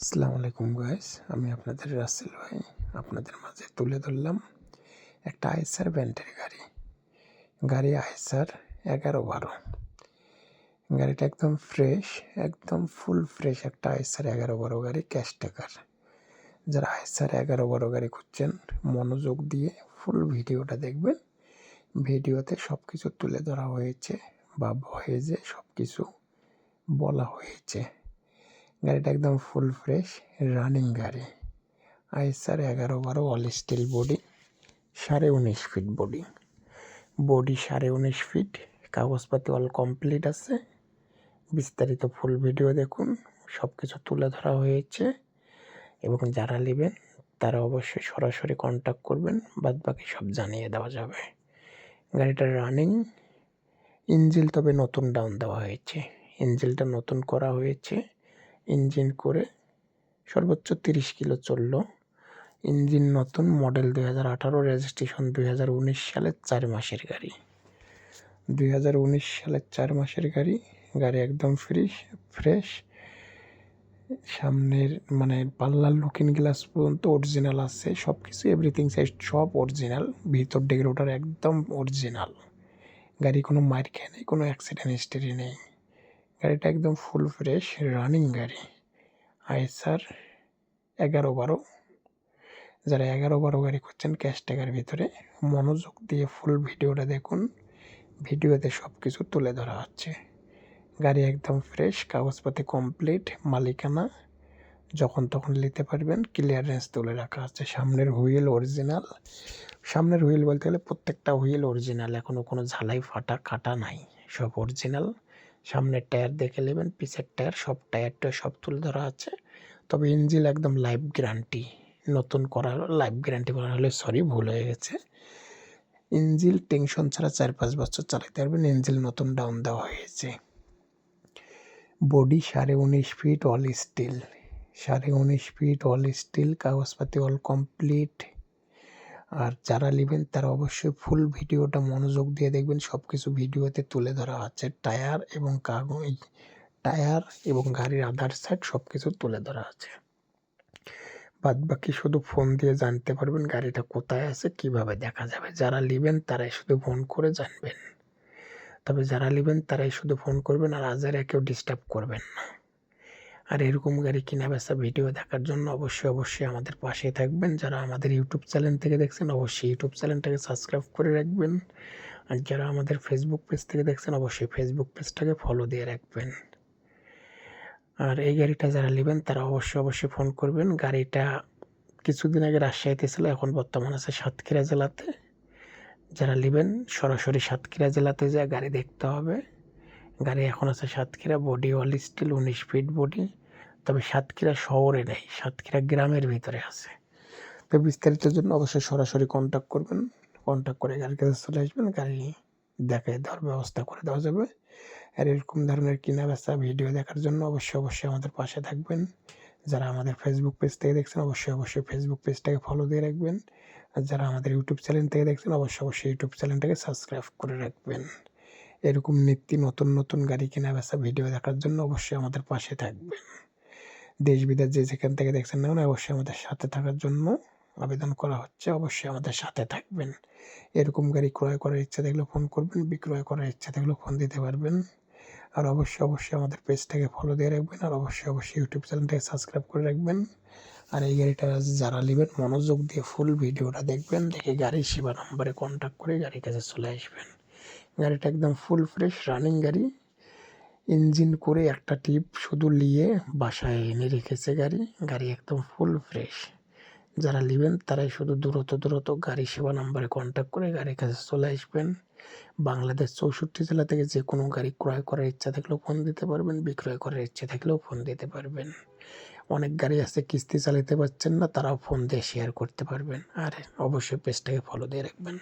আসসালামু আলাইকুম গাইস আমি আপনাদের রাসেল ভাই। আপনাদের মাঝে তুলে ধরলাম একটা আইসার ব্যান্ডের গাড়ি। গাড়ি আইসার এগারো বারো। গাড়িটা একদম ফ্রেশ একদম ফুল ফ্রেশ একটা আইসার এগারো বারো গাড়ি ক্যাশ টাকার যারা আইসার এগারো বারো গাড়ি খুঁজছেন, মনোযোগ দিয়ে ফুল ভিডিওটা দেখবেন। ভিডিওতে সব কিছু তুলে ধরা হয়েছে বা ভয়েজে সব কিছু বলা হয়েছে। গাড়িটা একদম ফুল ফ্রেশ রানিং গাড়ি। আইসার এগারো বারো অল স্টিল বডি সাড়ে উনিশ ফিট বডি বডি সাড়ে উনিশ ফিট কাগজপাতি অল কমপ্লিট আছে। বিস্তারিত ফুল ভিডিও দেখুন সব কিছু তুলে ধরা হয়েছে। এবং যারা নেবেন, তারা অবশ্যই সরাসরি কন্ট্যাক্ট করবেন বাদ বাকি সব জানিয়ে দেওয়া যাবে। গাড়িটার রানিং ইঞ্জিল তবে নতুন ডাউন দেওয়া হয়েছে। ইঞ্জিলটা নতুন করা হয়েছে। ইঞ্জিন করে সর্বোচ্চ তিরিশ কিলো চলল। ইঞ্জিন নতুন মডেল দুই হাজার আঠারো, রেজিস্ট্রেশন দুই হাজার উনিশ সালের চার মাসের গাড়ি। দুই হাজার উনিশ সালের চার মাসের গাড়ি গাড়ি একদম ফ্রেশ ফ্রেশ সামনের মানে পাল্লার লুকিং গ্লাস পর্যন্ত অরিজিনাল আছে সব কিছু এভরিথিং সাইজ সব অরিজিনাল ভিতর ডেকের ওটার একদম অরিজিনাল গাড়ি কোনো মার খেয়ে নেই, কোনো অ্যাক্সিডেন্ট হিস্ট্রি নেই। গাড়িটা একদম ফুল ফ্রেশ রানিং গাড়ি। আইসার এগারো বারো। যারা এগারো বারো গাড়ি করছেন ক্যাশ টাকার ভিতরে, মনোযোগ দিয়ে ফুল ভিডিওটা দেখুন। ভিডিওতে সব কিছু তুলে ধরা হচ্ছে। গাড়ি একদম ফ্রেশ কাগজপাতি কমপ্লিট মালিকানা। যখন তখন নিতে পারবেন ক্লিয়ারেন্স তুলে রাখা আছে। সামনের হুইল অরিজিনাল সামনের হুইল বলতে গেলে প্রত্যেকটা হুইল অরিজিনাল এখনও কোনো ঝালাই ফাটা কাটা নাই। সব অরিজিনাল সামনের টায়ার দেখে নেবেন, পিছের টায়ার, সব টায়ারটা সব তুলে ধরা আছে। তবে ইঞ্জিল একদম লাইফ গ্যারান্টি, নতুন করা লাইফ গ্যারান্টি বলা হলে সরি, ভুল হয়ে গেছে। ইঞ্জিল টেনশন ছাড়া চার পাঁচ বছর চালাতে পারবেন, ইঞ্জিল নতুন ডাউন দেওয়া হয়েছে। বডি সাড়ে উনিশ ফিট অল স্টিল সাড়ে উনিশ ফিট অল স্টিল কাগজপাতি অল কমপ্লিট আর যারা নেবেন তারা অবশ্যই ফুল ভিডিওটা মনোযোগ দিয়ে দেখবেন। সব কিছু ভিডিওতে তুলে ধরা আছে টায়ার এবং কাগজ টায়ার এবং গাড়ির আধার সাইড সব কিছু তুলে ধরা আছে বাদ বাকি শুধু ফোন দিয়ে জানতে পারবেন গাড়িটা কোথায় আছে, কীভাবে দেখা যাবে। যারা নেবেন তারাই শুধু ফোন করে জানবেন। তবে যারা নেবেন তারাই শুধু ফোন করবেন আর আজারে কেউ ডিস্টার্ব করবেন না। আর এরকম গাড়ি কিনা বেচা ভিডিও দেখার জন্য অবশ্যই অবশ্যই আমাদের পাশে থাকবেন। যারা আমাদের ইউটিউব চ্যানেল থেকে দেখছেন, অবশ্যই ইউটিউব চ্যানেলটাকে সাবস্ক্রাইব করে রাখবেন। আর যারা আমাদের ফেসবুক পেজ থেকে দেখছেন, অবশ্যই ফেসবুক পেজটাকে ফলো দিয়ে রাখবেন। আর এই গাড়িটা যারা নেবেন, তারা অবশ্যই অবশ্যই ফোন করবেন। গাড়িটা কিছুদিন আগে রাজশাহীতে ছিল, এখন বর্তমান আছে সাতক্ষীরা জেলাতে। যারা নেবেন, সরাসরি সাতক্ষীরা জেলাতে যা গাড়ি দেখতে হবে। গাড়ি এখন আছে সাতক্ষীরা বডি, অল স্টিল উনিশ ফিট বডি। তবে সাতক্ষীরা শহরে নেই, সাতক্ষীরা গ্রামের ভিতরে আছে। তো বিস্তারিতের জন্য অবশ্যই সরাসরি কন্ট্যাক্ট করবেন। কন্ট্যাক্ট করে গাড়ির কাছে চলে আসবেন, গাড়ি দেখায় দেওয়ার ব্যবস্থা করে দেওয়া যাবে। আর এরকম ধরনের কেনা বেচা ভিডিও দেখার জন্য অবশ্যই অবশ্যই আমাদের পাশে থাকবেন। যারা আমাদের ফেসবুক পেজ থেকে দেখছেন, অবশ্যই অবশ্যই ফেসবুক পেজটাকে ফলো দিয়ে রাখবেন। আর যারা আমাদের ইউটিউব চ্যানেল থেকে দেখছেন, অবশ্যই অবশ্যই ইউটিউব চ্যানেলটাকে সাবস্ক্রাইব করে রাখবেন। এরকম নিত্য নতুন নতুন গাড়ি কেনা বেচা ভিডিও দেখার জন্য অবশ্যই আমাদের পাশে থাকবেন দেশ, বিদেশ যে যেখান থেকে দেখছেন না অবশ্যই আমাদের সাথে থাকার জন্য আবেদন করা হচ্ছে, অবশ্যই আমাদের সাথে থাকবেন। এরকম গাড়ি ক্রয় করার ইচ্ছা থাকলে ফোন করবেন, বিক্রয় করার ইচ্ছা থাকলে ফোন দিতে পারবেন। আর অবশ্যই অবশ্যই আমাদের পেজটাকে ফলো দিয়ে রাখবেন, আর অবশ্যই অবশ্যই ইউটিউব চ্যানেলটাকে সাবস্ক্রাইব করে রাখবেন। আর এই গাড়িটা যারা নেবেন, মনোযোগ দিয়ে ফুল ভিডিওটা দেখবেন, দেখে গাড়ির সেবা নাম্বারে কন্ট্যাক্ট করে গাড়ির কাছে চলে আসবেন। গাড়িটা একদম ফুল ফ্রেশ রানিং গাড়ি। ইঞ্জিন করে একটা টিপ শুধু নিয়ে বাসায় এনে রেখেছে গাড়ি। গাড়ি একদম ফুল ফ্রেশ যারা নেবেন তারাই শুধু দূরত দূরত গাড়ি সেবা নাম্বারে কন্ট্যাক্ট করে গাড়ির কাছে চলে আসবেন। বাংলাদেশ চৌষট্টি জেলা থেকে যে কোনো গাড়ি ক্রয় করার ইচ্ছা থাকলেও ফোন দিতে পারবেন, বিক্রয় করার ইচ্ছা থাকলেও ফোন দিতে পারবেন। অনেক গাড়ি আছে কিস্তি চালাতে পারছেন না, তারাও ফোন দিয়ে শেয়ার করতে পারবেন। আর অবশ্যই পেজটাকে ফলো দিয়ে রাখবেন।